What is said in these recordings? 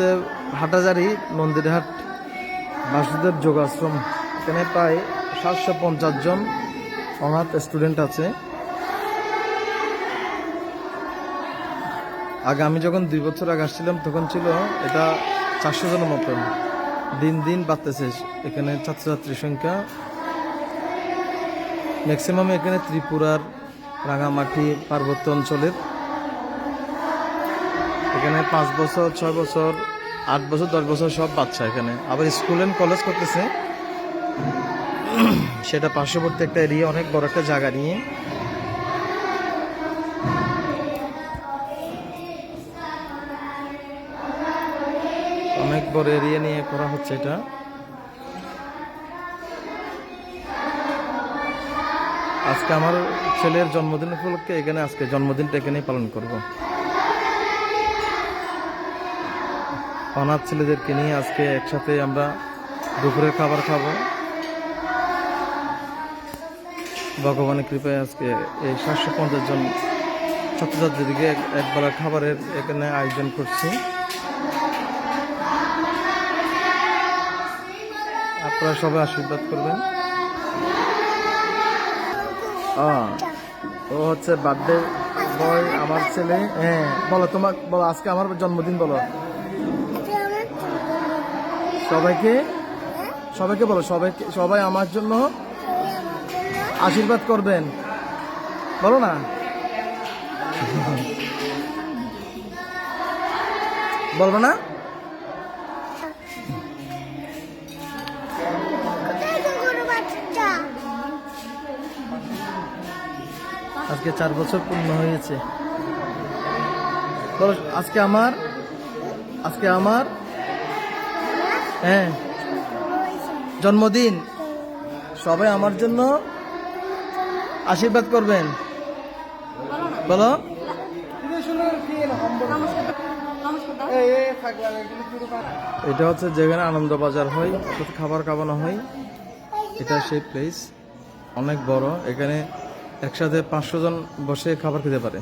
হচ্ছে হাটাজারি মন্দিরহাট বাসুদেব যোগাশ্রম। এখানে প্রায় সাতশো পঞ্চাশ জন অনাথ স্টুডেন্ট আছে। আগে আমি যখন দুই বছর আগে আসছিলাম, তখন ছিল এটা চারশো জনের মতন। দিন দিন বাড়তেছে। এখানে ছাত্রছাত্রীর সংখ্যা। ম্যাক্সিমাম এখানে ত্রিপুরার রাঙামাটি, পার্বত্য অঞ্চলের এখানে পাঁচ বছর, ছয় বছর, আট বছর, দশ বছর সব বাচ্চা এখানে। আবার স্কুল অ্যান্ড কলেজ করতেছে। সেটা পার্শ্ববর্তী একটা এরিয়া অনেক বড় একটা জায়গা নিয়ে। অনেক বড় এরিয়া নিয়ে করা হচ্ছে এটা। আজকে আমার ছেলের জন্মদিন উপলক্ষে এখানে আজকে জন্মদিনটা এখানেই পালন করব। অনাথ ছেলেদেরকে নিয়ে আজকে একসাথে আমরা দুপুরের খাবার খাব। ভগবানের কৃপায় আজকে এই সাতশো পঞ্চাশ জন ছাত্রছাত্রীদেরকে এক- একবেলা খাবারের এখানে আয়োজন করছি। আপনারা সবাই আশীর্বাদ করবেন। ও হচ্ছে বার্থডে বয়, আমার ছেলে। হ্যাঁ বলো তোমার বলো, আজকে আমার জন্মদিন বলো। সবাইকে সবাইকে বলো, সবাইকে, সবাই আমার জন্য আশীর্বাদ করবেন। বলো না? বলব না? আজকে চার বছর পূর্ণ হয়েছে। আজকে আমার আজকে আমার হ্যাঁ। জন্মদিন। সবাই আমার জন্য আশীর্বাদ করবেন। বলো। এটা হচ্ছে যেখানে আনন্দ বাজার হয় অর্থাৎ খাবার খাওয়ানো হয়। এটা সেই প্লেস অনেক বড়। এখানে একসাথে পাঁচশো জন বসে খাবার খেতে পারে।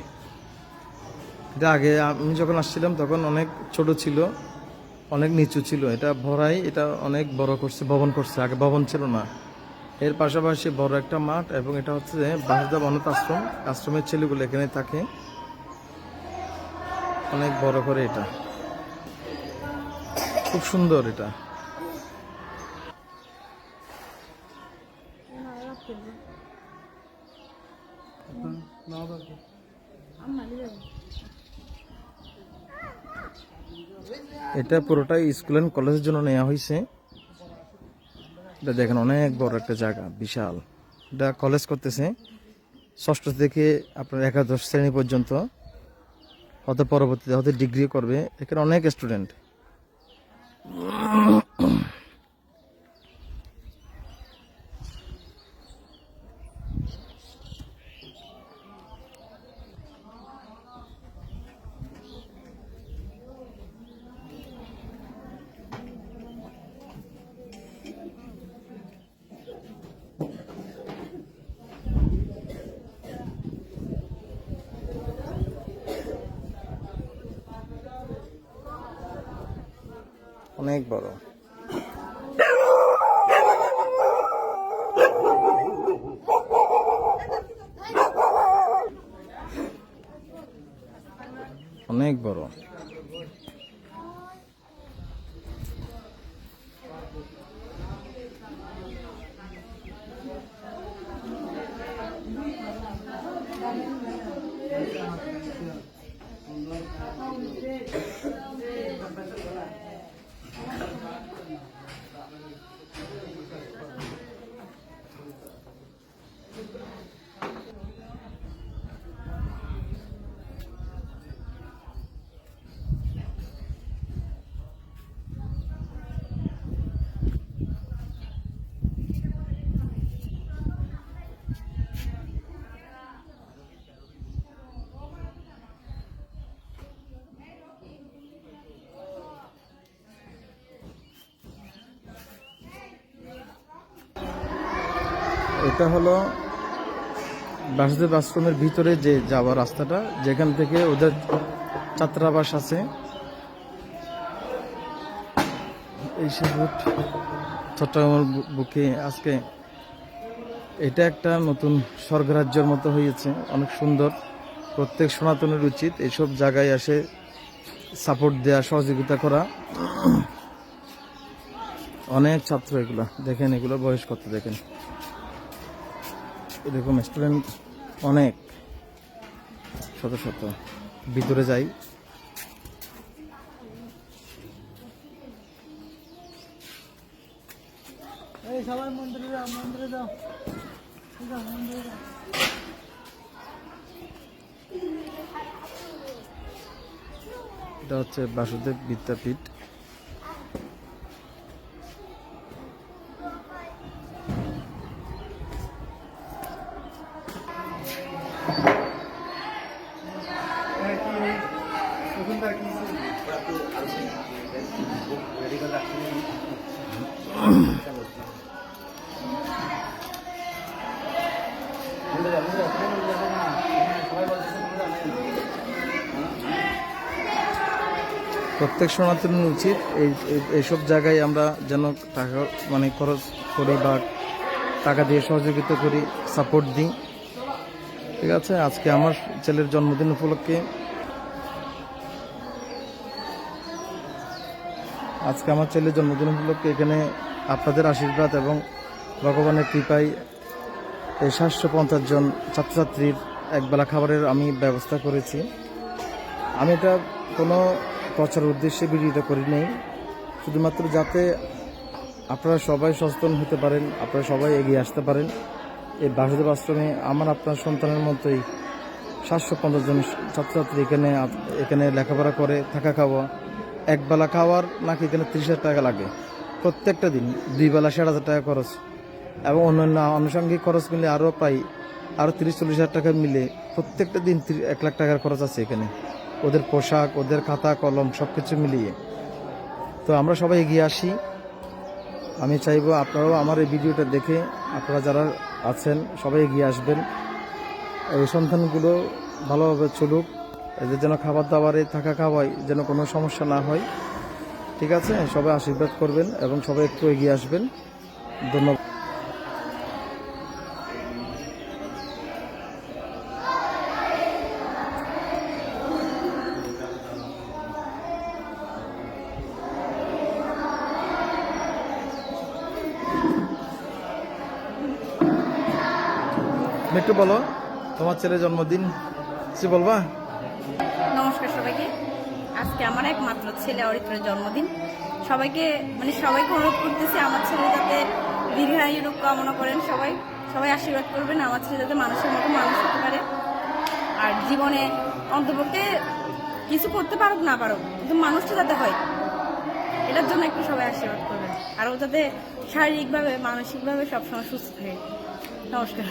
এটা আগে আমি যখন আসছিলাম, তখন অনেক ছোট ছিল। অনেক নিচু ছিল। এটা ভরাই এটা অনেক বড় করছে ভবন করছে। আগে ভবন ছিল না। এর পাশাপাশি বড় একটা মাঠ এবং এটা হচ্ছে যে বাসুদেব অনাথ আশ্রম। আশ্রমের ছেলেগুলো এখানে থাকে। অনেক বড় করে এটা। খুব সুন্দর এটা। এটা পুরোটা স্কুল অ্যান্ড কলেজের জন্য নেওয়া হয়েছে এটা দেখেন, অনেক বড় একটা জায়গা, বিশাল। এটা কলেজ করতেছে। ষষ্ঠ থেকে আপনার একাদশ শ্রেণি পর্যন্ত। হয়তো পরবর্তীতে হয়তো ডিগ্রি করবে। এখানে অনেক স্টুডেন্ট অনেক বড়। এটা হলো বাসুদেব আশ্রমের ভিতরে যে যাওয়ার রাস্তাটা, যেখান থেকে ওদের ছাত্রাবাস আছে। এই চট্টগ্রামের বুকে আজকে এটা একটা নতুন স্বর্গরাজ্যের মতো হয়েছে, অনেক সুন্দর। প্রত্যেক সনাতনের উচিত এইসব জায়গায় আসে সাপোর্ট দেওয়া সহযোগিতা করা। অনেক ছাত্র এগুলো, দেখেন এগুলো বয়স কত, দেখেন। এরকম স্টুডেন্ট অনেক শত শত। ভিতরে যাই। সবাই মন্দিরে যাও মন্দিরে যাও। যাও, মন্দিরে যাও। এটা হচ্ছে বাসুদেব বিদ্যাপীঠ। প্রত্যেক সনাতনের উচিত এই- এইসব জায়গায় আমরা যেন টাকা মানে খরচ করি বা টাকা দিয়ে সহযোগিতা করি সাপোর্ট দিই। ঠিক আছে? আজকে আমার ছেলের জন্মদিন উপলক্ষে। আজকে আমার ছেলের জন্মদিন উপলক্ষে এখানে আপনাদের আশীর্বাদ এবং ভগবানের কৃপায় এই সাতশো পঞ্চাশ জন ছাত্রছাত্রীর একবেলা খাবারের আমি ব্যবস্থা করেছি। আমি এটা কোনো প্রচার উদ্দেশ্যে ভিডিওটা করি নেই। শুধুমাত্র যাতে আপনারা সবাই সচেতন হতে পারেন, আপনারা সবাই এগিয়ে আসতে পারেন। এই বাসুদেব আশ্রমে আমার আপনার সন্তানের মতোই সাতশো পঞ্চাশ জন ছাত্রছাত্রী এখানে এখানে লেখাপড়া করে, থাকা খাওয়া। একবেলা খাওয়ার নাকি এখানে তিরিশ হাজার টাকা লাগে। প্রত্যেকটা দিন দুই বেলা ষাট হাজার টাকা খরচ। এবং অন্যান্য আনুষঙ্গিক খরচ মিলে আরও প্রায় আরও তিরিশ চল্লিশ হাজার টাকা মিলে প্রত্যেকটা দিন এক লাখ টাকার খরচ আছে এখানে। ওদের পোশাক, ওদের খাতা, কলম সব কিছু মিলিয়ে। তো আমরা সবাই এগিয়ে আসি। আমি চাইব আপনারাও আমার এই ভিডিওটা দেখে, আপনারা যারা আছেন, সবাই এগিয়ে আসবেন। এই সন্তানগুলো ভালোভাবে চলুক। এদের যেন খাবার দাবারে থাকা খাওয়াই যেন কোনো সমস্যা না হয়। ঠিক আছে? সবাই আশীর্বাদ করবেন এবং সবাই একটু এগিয়ে আসবেন। ধন্যবাদ। একটু বলো, তোমার ছেলের জন্মদিন কিছু বলবা? নমস্কার সবাইকে। আজকে আমার একমাত্র ছেলে অরিত্রের জন্মদিন। সবাইকে মানে সবাইকে অনুরোধ করতেছি, আমার ছেলে যাতে দীর্ঘায়ু কামনা করেন সবাই। সবাই আশীর্বাদ করবেন, আমার ছেলে যাতে মানুষের মতো মানুষ হতে পারে। আর জীবনে অন্তপক্ষে কিছু করতে পারুক, না পারুক, কিন্তু মানুষটা যাতে হয়, এটার জন্য একটু সবাই আশীর্বাদ করবেন। আর ও যাতে শারীরিকভাবে, মানসিকভাবে সবসময় সুস্থ থাকে। নমস্কার।